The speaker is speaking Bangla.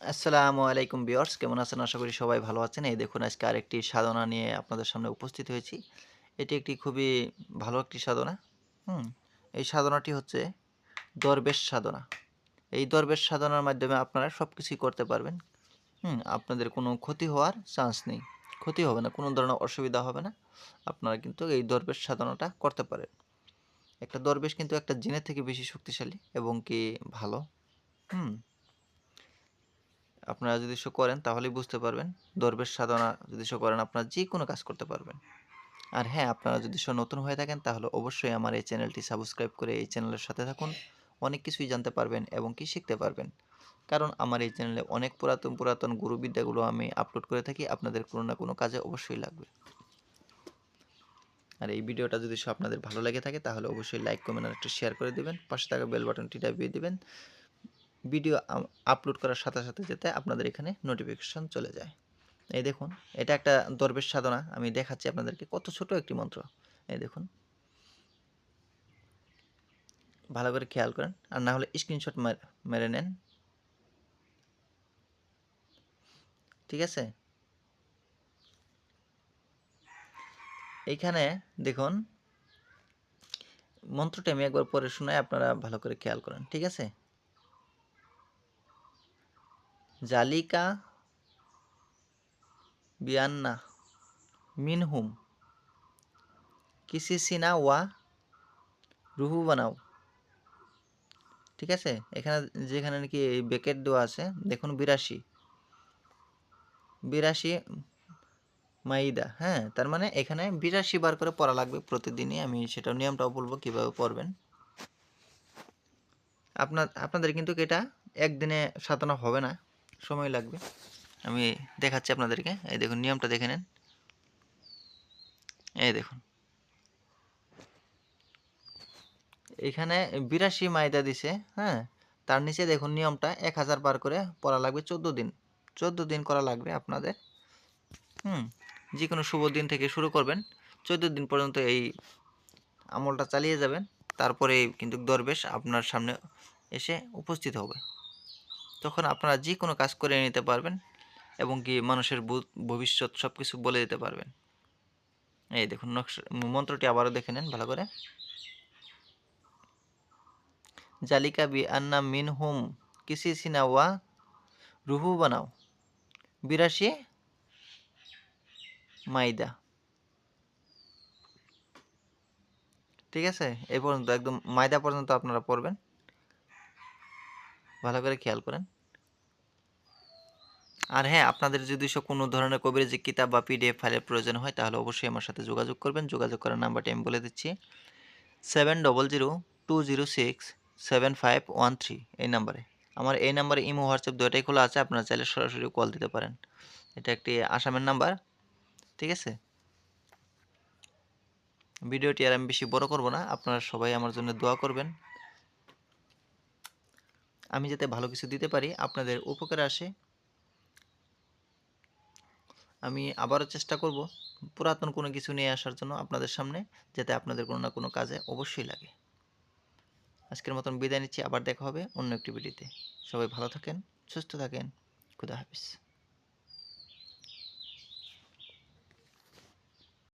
আসসালামু আলাইকুম বিয়ার্স কেমন আছেন? আশা করি সবাই ভালো আছেন। এই দেখুন, আজকে আরেকটি সাধনা নিয়ে আপনাদের সামনে উপস্থিত হয়েছি। এটি একটি খুবই ভালো একটি সাধনা। হুম, এই সাধনাটি হচ্ছে দরবেশ সাধনা। এই দরবেশ সাধনার মাধ্যমে আপনারা সব কিছুই করতে পারবেন। হুম, আপনাদের কোনো ক্ষতি হওয়ার চান্স নেই। ক্ষতি হবে না, কোনো ধরনের অসুবিধা হবে না। আপনারা কিন্তু এই দরবেশ সাধনাটা করতে পারেন। একটা দরবেশ কিন্তু একটা জিনের থেকে বেশি শক্তিশালী এবং কি ভালো। হুম আপনারা যদি শো করেন, তাহলেই বুঝতে পারবেন দরবেশ সাধনা যদি শো করেন, আপনারা যে কোনো কাজ করতে পারবেন। আর হ্যাঁ আপনারা যদি শো নতুন হয়ে থাকেন, তাহলে অবশ্যই আমার এই চ্যানেলটি সাবস্ক্রাইব করে এই চ্যানেলের সাথে থাকুন। অনেক কিছুই জানতে পারবেন এবং কি শিখতে পারবেন। কারণ আমার এই চ্যানেলে অনেক পুরাতন পুরাতন গুরুবিদ্যাগুলো আমি আপলোড করে থাকি, আপনাদের কোনো না কোনো কাজে অবশ্যই লাগবে। আর এই ভিডিওটা যদি সব আপনাদের ভালো লেগে থাকে, তাহলে অবশ্যই লাইক কমেন্ট আর একটু শেয়ার করে দেবেন। পাশে থাকা বেল বাটনটি দাবিয়ে দেবেন। ভিডিও আপলোড করার সাথে সাথে যাতে আপনাদের এখানে নোটিফিকেশন চলে যায়। এই দেখুন, এটা একটা দরবেশ সাধনা, আমি দেখাচ্ছি আপনাদেরকে কত ছোট একটি মন্ত্র। এই দেখুন। ভালো করে খেয়াল করেন, আর না হলে স্ক্রিনশট মেরে নেন। ঠিক আছে? এইখানে দেখুন, মন্ত্রটা আমি একবার পরে শোনাই আপনারা ভালো করে খেয়াল করেন, ঠিক আছে? জালিকা বিয়ান্না মিনহুম। কিসিসিনা ওয়া রুহু বানাও। ঠিক আছে? এখানে যেখানে নাকি এই বেকেট দেওয়া আছে, দেখুন বিরাশি। বিরাশি মাইদা হ্যাঁ? তার মানে এখানে বিরাশি বার করে পড়া লাগবে প্রতিদিনই। আমি সেটা নিয়মটাও বলব কীভাবে পড়বেন। আপনার, আপনাদের কিন্তু এটা একদিনে সাজানো হবে না। সময় লাগবে। আমি দেখাচ্ছি আপনাদেরকে। এই দেখুন, নিয়মটা দেখে নেন। এই দেখুন। এখানে বিরাশি মাইদা দিছে হ্যাঁ? তার নিচে দেখুন, নিয়মটা এক হাজার বার করে পড়া লাগবে চোদ্দ দিন। চোদ্দ দিন করা লাগবে আপনাদের। হুম যে কোনো শুভ দিন থেকে শুরু করবেন। চোদ্দ দিন পর্যন্ত এই আমলটা চালিয়ে যাবেন। তারপরে কিন্তু দরবেশ আপনার সামনে এসে উপস্থিত হবে। তখন আপনারা যে কোনো কাজ করে নিতে পারবেন এবং কি মানুষের ভবিষ্যৎ সব কিছু বলে দিতে পারবেন। এই দেখুন নকশা, মন্ত্রটি আবারও দেখে নেন ভালো করে। জালিকা বি আন্না মিন হুম কিসি সিনা ওয়া রুহু বানাও। বিরাশি মাইদা। ঠিক আছে? এই পর্যন্ত একদম মাইদা পর্যন্ত আপনারা পড়বেন। ভালো করে খেয়াল করেন। আর হ্যাঁ আপনাদের যদি সব কোনো ধরনের কবিরাজি কিতাব বা পিডিএফ ফাইলের প্রয়োজন হয়, তাহলে অবশ্যই আমার সাথে যোগাযোগ করবেন। যোগাযোগ করার নাম্বারটি আমি বলে দিচ্ছি। Seven double zero two zero six seven five one three এই নাম্বারে। আমার এই নাম্বারে ইমো, হোয়াটসঅ্যাপ দুটাই খোলা আছে, আপনারা চাইলে সরাসরি কল দিতে পারেন। এটা একটি আসামের নাম্বার, ঠিক আছে? ভিডিওটি আর আমি বেশি বড় করব না, আপনারা সবাই আমার জন্য দোয়া করবেন। আমি যাতে ভালো কিছু দিতে পারি, আপনাদের উপকারে আসে। আমি আবারও চেষ্টা করব পুরাতন কোনো কিছু নিয়ে আসার জন্য আপনাদের সামনে, যাতে আপনাদের কোনো না কোনো কাজে অবশ্যই লাগে। আজকের মতন বিদায় নিচ্ছি, আবার দেখা হবে অন্য একটি ভিডিওতে। সবাই ভালো থাকেন, সুস্থ থাকেন, খুদা হাফিজ।